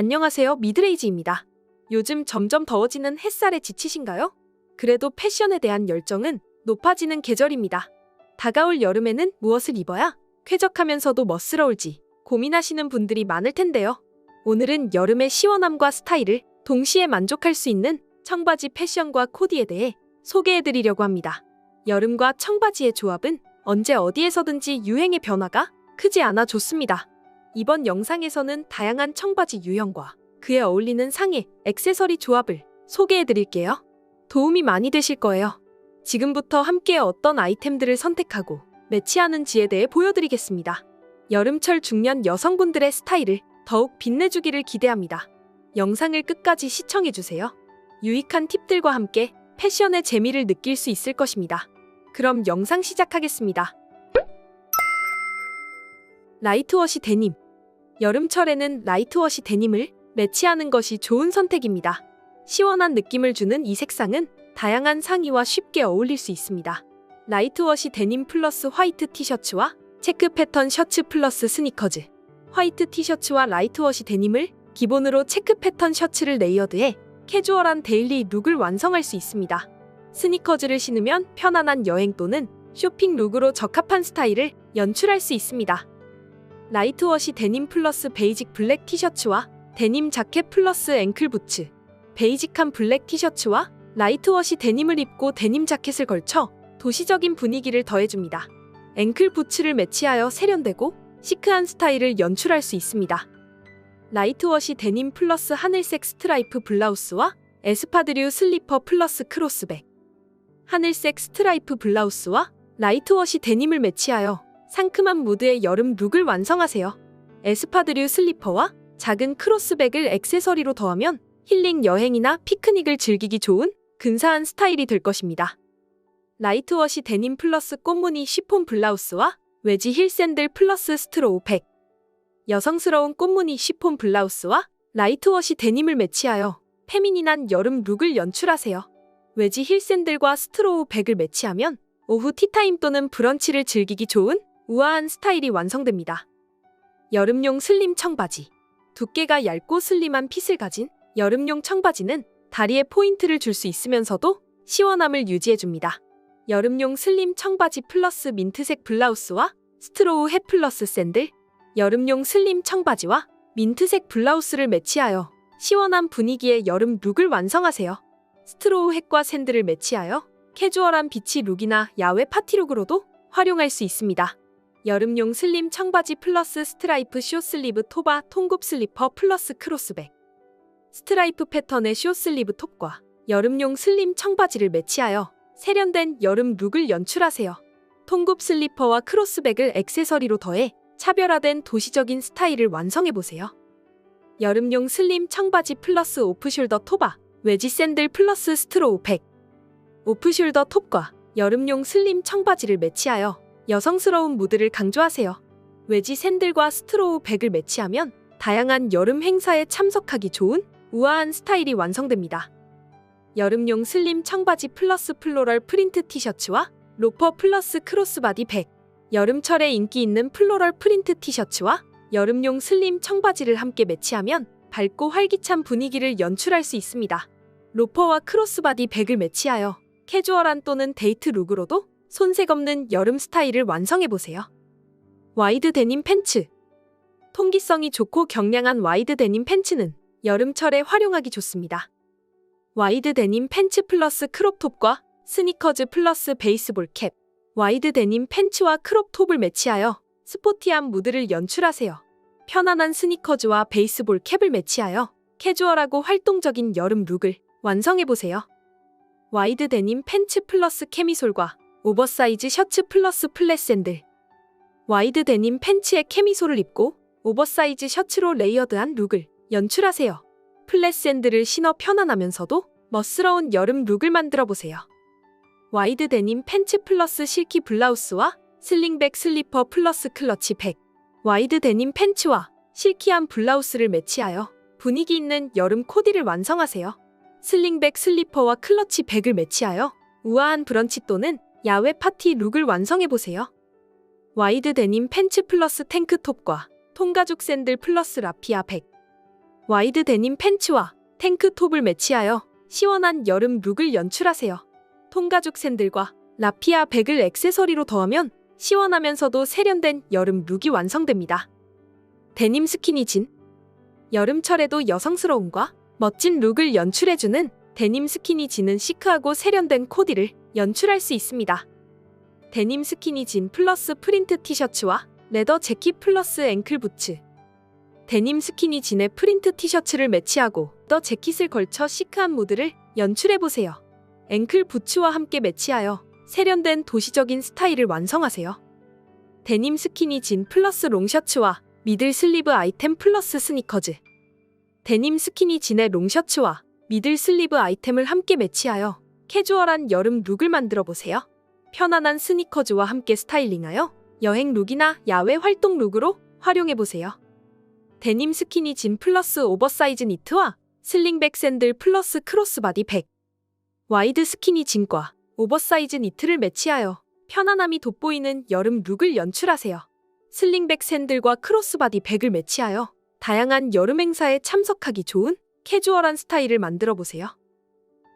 안녕하세요. 미드레이지입니다. 요즘 점점 더워지는 햇살에 지치신가요? 그래도 패션에 대한 열정은 높아지는 계절입니다. 다가올 여름에는 무엇을 입어야 쾌적하면서도 멋스러울지 고민하시는 분들이 많을 텐데요. 오늘은 여름의 시원함과 스타일을 동시에 만족할 수 있는 청바지 패션과 코디에 대해 소개해드리려고 합니다. 여름과 청바지의 조합은 언제 어디에서든지 유행의 변화가 크지 않아 좋습니다. 이번 영상에서는 다양한 청바지 유형과 그에 어울리는 상의, 액세서리 조합을 소개해 드릴게요. 도움이 많이 되실 거예요. 지금부터 함께 어떤 아이템들을 선택하고 매치하는지에 대해 보여드리겠습니다. 여름철 중년 여성분들의 스타일을 더욱 빛내주기를 기대합니다. 영상을 끝까지 시청해주세요. 유익한 팁들과 함께 패션의 재미를 느낄 수 있을 것입니다. 그럼 영상 시작하겠습니다. 라이트워시 데님. 여름철에는 라이트워시 데님을 매치하는 것이 좋은 선택입니다. 시원한 느낌을 주는 이 색상은 다양한 상의와 쉽게 어울릴 수 있습니다. 라이트워시 데님 플러스 화이트 티셔츠와 체크 패턴 셔츠 플러스 스니커즈. 화이트 티셔츠와 라이트워시 데님을 기본으로 체크 패턴 셔츠를 레이어드해 캐주얼한 데일리 룩을 완성할 수 있습니다. 스니커즈를 신으면 편안한 여행 또는 쇼핑 룩으로 적합한 스타일을 연출할 수 있습니다. 라이트워시 데님 플러스 베이직 블랙 티셔츠와 데님 자켓 플러스 앵클 부츠. 베이직한 블랙 티셔츠와 라이트워시 데님을 입고 데님 자켓을 걸쳐 도시적인 분위기를 더해줍니다. 앵클 부츠를 매치하여 세련되고 시크한 스타일을 연출할 수 있습니다. 라이트워시 데님 플러스 하늘색 스트라이프 블라우스와 에스파드류 슬리퍼 플러스 크로스백. 하늘색 스트라이프 블라우스와 라이트워시 데님을 매치하여 상큼한 무드의 여름 룩을 완성하세요. 에스파드류 슬리퍼와 작은 크로스백을 액세서리로 더하면 힐링 여행이나 피크닉을 즐기기 좋은 근사한 스타일이 될 것입니다. 라이트워시 데님 플러스 꽃무늬 시폰 블라우스와 외지 힐 샌들 플러스 스트로우 백. 여성스러운 꽃무늬 시폰 블라우스와 라이트워시 데님을 매치하여 페미닌한 여름 룩을 연출하세요. 외지 힐 샌들과 스트로우 백을 매치하면 오후 티타임 또는 브런치를 즐기기 좋은 우아한 스타일이 완성됩니다. 여름용 슬림 청바지. 두께가 얇고 슬림한 핏을 가진 여름용 청바지는 다리에 포인트를 줄 수 있으면서도 시원함을 유지해줍니다. 여름용 슬림 청바지 플러스 민트색 블라우스와 스트로우 햇 플러스 샌들. 여름용 슬림 청바지와 민트색 블라우스를 매치하여 시원한 분위기의 여름 룩을 완성하세요. 스트로우 햇과 샌들을 매치하여 캐주얼한 비치 룩이나 야외 파티룩으로도 활용할 수 있습니다. 여름용 슬림 청바지 플러스 스트라이프 숏슬리브 톱과 통굽 슬리퍼 플러스 크로스백. 스트라이프 패턴의 숏슬리브 톱과 여름용 슬림 청바지를 매치하여 세련된 여름 룩을 연출하세요. 통굽 슬리퍼와 크로스백을 액세서리로 더해 차별화된 도시적인 스타일을 완성해보세요. 여름용 슬림 청바지 플러스 오프숄더 톱과 외지 샌들 플러스 스트로우 백. 오프숄더 톱과 여름용 슬림 청바지를 매치하여 여성스러운 무드를 강조하세요. 외지 샌들과 스트로우 백을 매치하면 다양한 여름 행사에 참석하기 좋은 우아한 스타일이 완성됩니다. 여름용 슬림 청바지 플러스 플로럴 프린트 티셔츠와 로퍼 플러스 크로스바디 백. 여름철에 인기 있는 플로럴 프린트 티셔츠와 여름용 슬림 청바지를 함께 매치하면 밝고 활기찬 분위기를 연출할 수 있습니다. 로퍼와 크로스바디 백을 매치하여 캐주얼한 또는 데이트 룩으로도 손색 없는 여름 스타일을 완성해보세요. 와이드 데님 팬츠. 통기성이 좋고 경량한 와이드 데님 팬츠는 여름철에 활용하기 좋습니다. 와이드 데님 팬츠 플러스 크롭톱과 스니커즈 플러스 베이스볼 캡. 와이드 데님 팬츠와 크롭톱을 매치하여 스포티한 무드를 연출하세요. 편안한 스니커즈와 베이스볼 캡을 매치하여 캐주얼하고 활동적인 여름 룩을 완성해보세요. 와이드 데님 팬츠 플러스 케미솔과 오버사이즈 셔츠 플러스 플랫 샌들. 와이드 데님 팬츠에 케미솔을 입고 오버사이즈 셔츠로 레이어드한 룩을 연출하세요. 플랫 샌들을 신어 편안하면서도 멋스러운 여름 룩을 만들어 보세요. 와이드 데님 팬츠 플러스 실키 블라우스와 슬링백 슬리퍼 플러스 클러치 백. 와이드 데님 팬츠와 실키한 블라우스를 매치하여 분위기 있는 여름 코디를 완성하세요. 슬링백 슬리퍼와 클러치 백을 매치하여 우아한 브런치 또는 야외 파티 룩을 완성해보세요. 와이드 데님 팬츠 플러스 탱크톱과 통가죽 샌들 플러스 라피아 백. 와이드 데님 팬츠와 탱크톱을 매치하여 시원한 여름 룩을 연출하세요. 통가죽 샌들과 라피아 백을 액세서리로 더하면 시원하면서도 세련된 여름 룩이 완성됩니다. 데님 스키니 진 여름철에도 여성스러움과 멋진 룩을 연출해주는 데님 스키니 진은 시크하고 세련된 코디를 연출할 수 있습니다. 데님 스키니진 플러스 프린트 티셔츠와 레더 재킷 플러스 앵클 부츠 데님 스키니진의 프린트 티셔츠를 매치하고 더 재킷을 걸쳐 시크한 무드를 연출해보세요. 앵클 부츠와 함께 매치하여 세련된 도시적인 스타일을 완성하세요. 데님 스키니진 플러스 롱셔츠와 미들 슬리브 아이템 플러스 스니커즈 데님 스키니진의 롱셔츠와 미들 슬리브 아이템을 함께 매치하여 캐주얼한 여름 룩을 만들어 보세요. 편안한 스니커즈와 함께 스타일링하여 여행 룩이나 야외 활동 룩으로 활용해 보세요. 데님 스키니 진 플러스 오버사이즈 니트와 슬링백 샌들 플러스 크로스바디 백 와이드 스키니 진과 오버사이즈 니트를 매치하여 편안함이 돋보이는 여름 룩을 연출하세요. 슬링백 샌들과 크로스바디 백을 매치하여 다양한 여름 행사에 참석하기 좋은 캐주얼한 스타일을 만들어 보세요.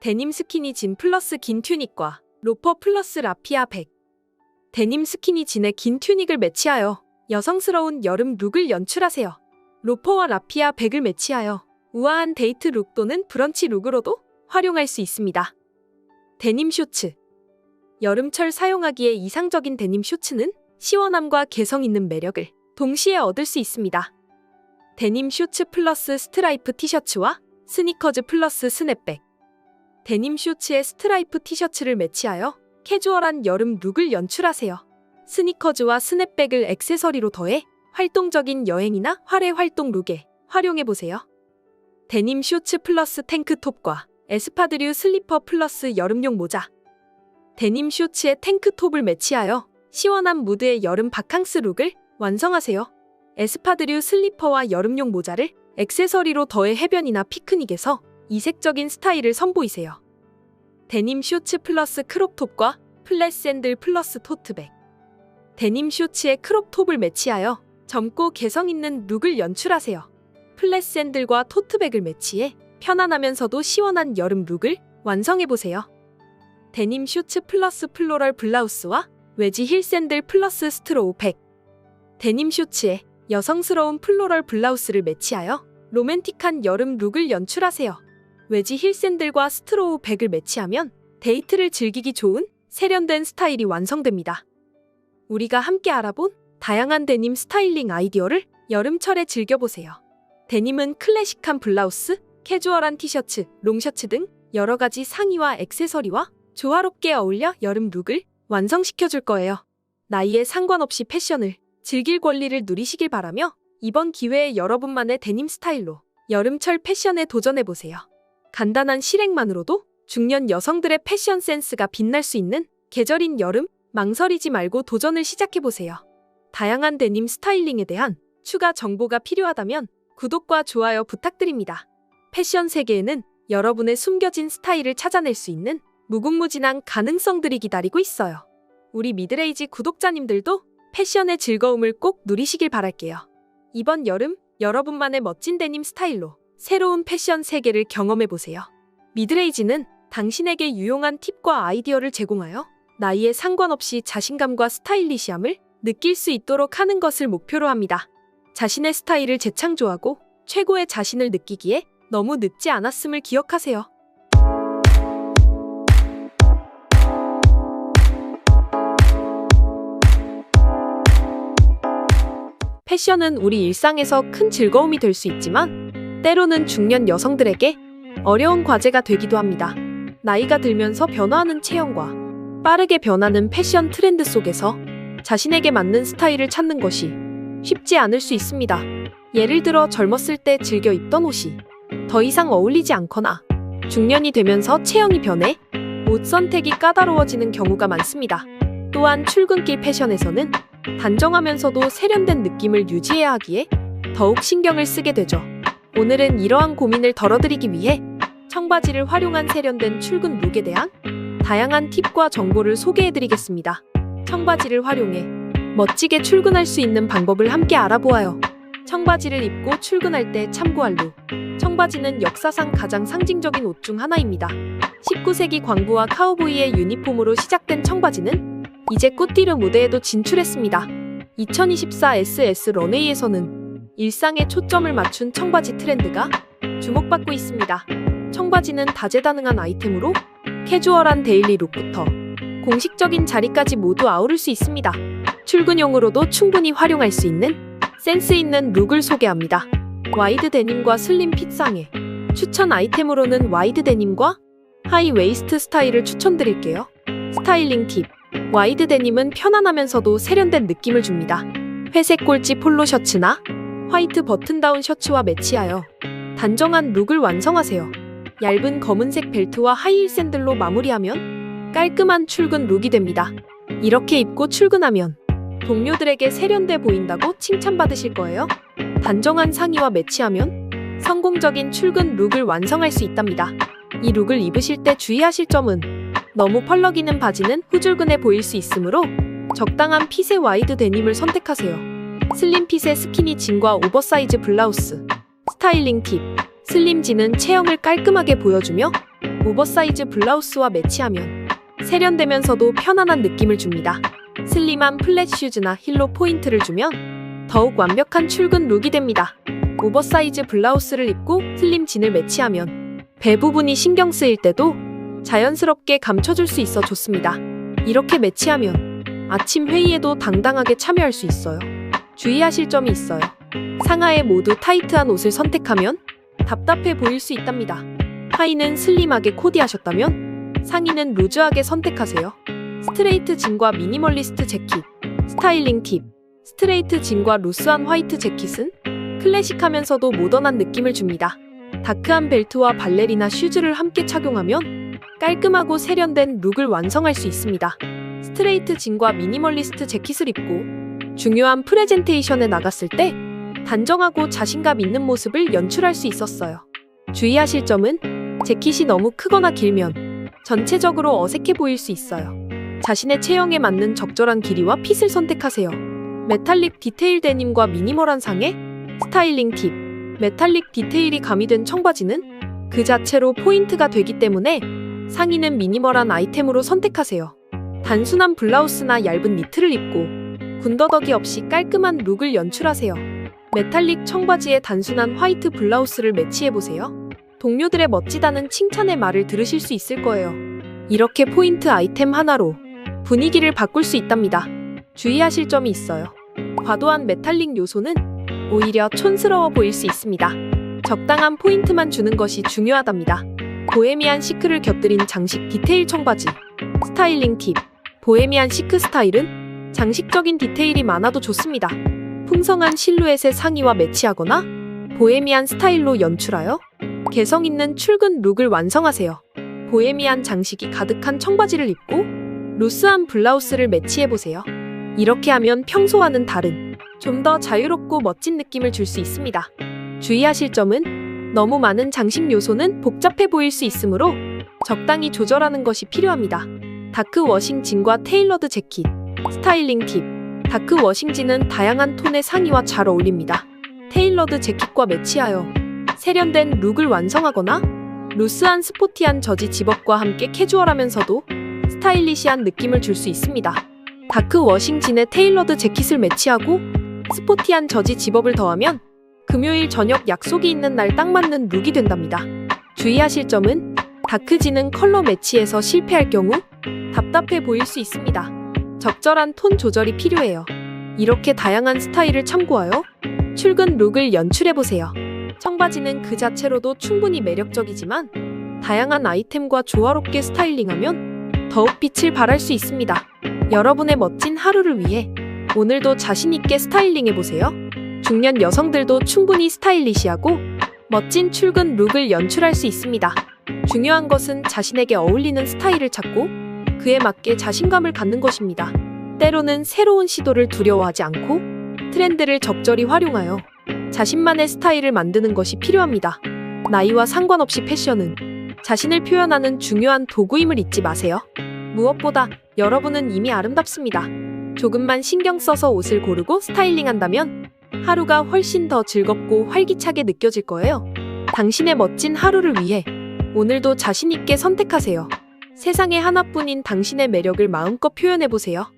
데님 스키니 진 플러스 긴 튜닉과 로퍼 플러스 라피아 백 데님 스키니 진의 긴 튜닉을 매치하여 여성스러운 여름 룩을 연출하세요. 로퍼와 라피아 백을 매치하여 우아한 데이트 룩 또는 브런치 룩으로도 활용할 수 있습니다. 데님 쇼츠 여름철 사용하기에 이상적인 데님 쇼츠는 시원함과 개성 있는 매력을 동시에 얻을 수 있습니다. 데님 쇼츠 플러스 스트라이프 티셔츠와 스니커즈 플러스 스냅백 데님 쇼츠에 스트라이프 티셔츠를 매치하여 캐주얼한 여름 룩을 연출하세요. 스니커즈와 스냅백을 액세서리로 더해 활동적인 여행이나 활외 활동 룩에 활용해보세요. 데님 쇼츠 플러스 탱크톱과 에스파드류 슬리퍼 플러스 여름용 모자 데님 쇼츠에 탱크톱을 매치하여 시원한 무드의 여름 바캉스 룩을 완성하세요. 에스파드류 슬리퍼와 여름용 모자를 액세서리로 더해 해변이나 피크닉에서 이색적인 스타일을 선보이세요. 데님 쇼츠 플러스 크롭톱과 플랫 샌들 플러스 토트백 데님 쇼츠에 크롭톱을 매치하여 젊고 개성 있는 룩을 연출하세요. 플랫 샌들과 토트백을 매치해 편안하면서도 시원한 여름 룩을 완성해보세요. 데님 쇼츠 플러스 플로럴 블라우스와 외지 힐 샌들 플러스 스트로우 백 데님 쇼츠에 여성스러운 플로럴 블라우스를 매치하여 로맨틱한 여름 룩을 연출하세요. 외지 힐 샌들과 스트로우 백을 매치하면 데이트를 즐기기 좋은 세련된 스타일이 완성됩니다. 우리가 함께 알아본 다양한 데님 스타일링 아이디어를 여름철에 즐겨보세요. 데님은 클래식한 블라우스, 캐주얼한 티셔츠, 롱셔츠 등 여러 가지 상의와 액세서리와 조화롭게 어울려 여름 룩을 완성시켜줄 거예요. 나이에 상관없이 패션을 즐길 권리를 누리시길 바라며 이번 기회에 여러분만의 데님 스타일로 여름철 패션에 도전해보세요. 간단한 실행만으로도 중년 여성들의 패션 센스가 빛날 수 있는 계절인 여름 망설이지 말고 도전을 시작해보세요. 다양한 데님 스타일링에 대한 추가 정보가 필요하다면 구독과 좋아요 부탁드립니다. 패션 세계에는 여러분의 숨겨진 스타일을 찾아낼 수 있는 무궁무진한 가능성들이 기다리고 있어요. 우리 미드레이지 구독자님들도 패션의 즐거움을 꼭 누리시길 바랄게요. 이번 여름 여러분만의 멋진 데님 스타일로 새로운 패션 세계를 경험해보세요. 미드레이지는 당신에게 유용한 팁과 아이디어를 제공하여 나이에 상관없이 자신감과 스타일리시함을 느낄 수 있도록 하는 것을 목표로 합니다. 자신의 스타일을 재창조하고 최고의 자신을 느끼기에 너무 늦지 않았음을 기억하세요. 패션은 우리 일상에서 큰 즐거움이 될 수 있지만 때로는 중년 여성들에게 어려운 과제가 되기도 합니다. 나이가 들면서 변화하는 체형과 빠르게 변하는 패션 트렌드 속에서 자신에게 맞는 스타일을 찾는 것이 쉽지 않을 수 있습니다. 예를 들어 젊었을 때 즐겨 입던 옷이 더 이상 어울리지 않거나 중년이 되면서 체형이 변해 옷 선택이 까다로워지는 경우가 많습니다. 또한 출근길 패션에서는 단정하면서도 세련된 느낌을 유지해야 하기에 더욱 신경을 쓰게 되죠. 오늘은 이러한 고민을 덜어드리기 위해 청바지를 활용한 세련된 출근 룩에 대한 다양한 팁과 정보를 소개해드리겠습니다. 청바지를 활용해 멋지게 출근할 수 있는 방법을 함께 알아보아요. 청바지를 입고 출근할 때 참고할 룩. 청바지는 역사상 가장 상징적인 옷 중 하나입니다. 19세기 광부와 카우보이의 유니폼으로 시작된 청바지는 이제 꽃띠르 무대에도 진출했습니다. 2024 SS 런웨이에서는 일상에 초점을 맞춘 청바지 트렌드가 주목받고 있습니다. 청바지는 다재다능한 아이템으로 캐주얼한 데일리 룩부터 공식적인 자리까지 모두 아우를 수 있습니다. 출근용으로도 충분히 활용할 수 있는 센스 있는 룩을 소개합니다. 와이드 데님과 슬림 핏상에 추천 아이템으로는 와이드 데님과 하이 웨이스트 스타일을 추천드릴게요. 스타일링 팁. 와이드 데님은 편안하면서도 세련된 느낌을 줍니다. 회색 꼴찌 폴로 셔츠나 화이트 버튼 다운 셔츠와 매치하여 단정한 룩을 완성하세요. 얇은 검은색 벨트와 하이힐 샌들로 마무리하면 깔끔한 출근 룩이 됩니다. 이렇게 입고 출근하면 동료들에게 세련돼 보인다고 칭찬받으실 거예요. 단정한 상의와 매치하면 성공적인 출근 룩을 완성할 수 있답니다. 이 룩을 입으실 때 주의하실 점은 너무 펄럭이는 바지는 후줄근해 보일 수 있으므로 적당한 핏의 와이드 데님을 선택하세요. 슬림 핏의 스키니 진과 오버사이즈 블라우스. 스타일링 팁. 슬림 진은 체형을 깔끔하게 보여주며 오버사이즈 블라우스와 매치하면 세련되면서도 편안한 느낌을 줍니다. 슬림한 플랫 슈즈나 힐로 포인트를 주면 더욱 완벽한 출근 룩이 됩니다. 오버사이즈 블라우스를 입고 슬림 진을 매치하면 배 부분이 신경 쓰일 때도 자연스럽게 감춰줄 수 있어 좋습니다. 이렇게 매치하면 아침 회의에도 당당하게 참여할 수 있어요. 주의하실 점이 있어요. 상하에 모두 타이트한 옷을 선택하면 답답해 보일 수 있답니다. 하의는 슬림하게 코디하셨다면 상의는 루즈하게 선택하세요. 스트레이트 진과 미니멀리스트 재킷. 스타일링 팁. 스트레이트 진과 루스한 화이트 재킷은 클래식하면서도 모던한 느낌을 줍니다. 다크한 벨트와 발레리나 슈즈를 함께 착용하면 깔끔하고 세련된 룩을 완성할 수 있습니다. 스트레이트 진과 미니멀리스트 재킷을 입고 중요한 프레젠테이션에 나갔을 때 단정하고 자신감 있는 모습을 연출할 수 있었어요. 주의하실 점은 재킷이 너무 크거나 길면 전체적으로 어색해 보일 수 있어요. 자신의 체형에 맞는 적절한 길이와 핏을 선택하세요. 메탈릭 디테일 데님과 미니멀한 상의 스타일링 팁. 메탈릭 디테일이 가미된 청바지는 그 자체로 포인트가 되기 때문에 상의는 미니멀한 아이템으로 선택하세요. 단순한 블라우스나 얇은 니트를 입고 군더더기 없이 깔끔한 룩을 연출하세요. 메탈릭 청바지에 단순한 화이트 블라우스를 매치해보세요. 동료들의 멋지다는 칭찬의 말을 들으실 수 있을 거예요. 이렇게 포인트 아이템 하나로 분위기를 바꿀 수 있답니다. 주의하실 점이 있어요. 과도한 메탈릭 요소는 오히려 촌스러워 보일 수 있습니다. 적당한 포인트만 주는 것이 중요하답니다. 보헤미안 시크를 곁들인 장식 디테일 청바지. 스타일링 팁. 보헤미안 시크 스타일은 장식적인 디테일이 많아도 좋습니다. 풍성한 실루엣의 상의와 매치하거나 보헤미안 스타일로 연출하여 개성 있는 출근 룩을 완성하세요. 보헤미안 장식이 가득한 청바지를 입고 루스한 블라우스를 매치해보세요. 이렇게 하면 평소와는 다른 좀 더 자유롭고 멋진 느낌을 줄 수 있습니다. 주의하실 점은 너무 많은 장식 요소는 복잡해 보일 수 있으므로 적당히 조절하는 것이 필요합니다. 다크 워싱 진과 테일러드 재킷, 스타일링 팁. 다크 워싱진은 다양한 톤의 상의와 잘 어울립니다. 테일러드 재킷과 매치하여 세련된 룩을 완성하거나 루스한 스포티한 저지 집업과 함께 캐주얼하면서도 스타일리시한 느낌을 줄 수 있습니다. 다크 워싱진에 테일러드 재킷을 매치하고 스포티한 저지 집업을 더하면 금요일 저녁 약속이 있는 날 딱 맞는 룩이 된답니다. 주의하실 점은 다크진은 컬러 매치에서 실패할 경우 답답해 보일 수 있습니다. 적절한 톤 조절이 필요해요. 이렇게 다양한 스타일을 참고하여 출근 룩을 연출해보세요. 청바지는 그 자체로도 충분히 매력적이지만 다양한 아이템과 조화롭게 스타일링하면 더욱 빛을 발할 수 있습니다. 여러분의 멋진 하루를 위해 오늘도 자신있게 스타일링해보세요. 중년 여성들도 충분히 스타일리시하고 멋진 출근 룩을 연출할 수 있습니다. 중요한 것은 자신에게 어울리는 스타일을 찾고 그에 맞게 자신감을 갖는 것입니다. 때로는 새로운 시도를 두려워하지 않고 트렌드를 적절히 활용하여 자신만의 스타일을 만드는 것이 필요합니다. 나이와 상관없이 패션은 자신을 표현하는 중요한 도구임을 잊지 마세요. 무엇보다 여러분은 이미 아름답습니다. 조금만 신경 써서 옷을 고르고 스타일링 한다면 하루가 훨씬 더 즐겁고 활기차게 느껴질 거예요. 당신의 멋진 하루를 위해 오늘도 자신있게 선택하세요. 세상에 하나뿐인 당신의 매력을 마음껏 표현해보세요.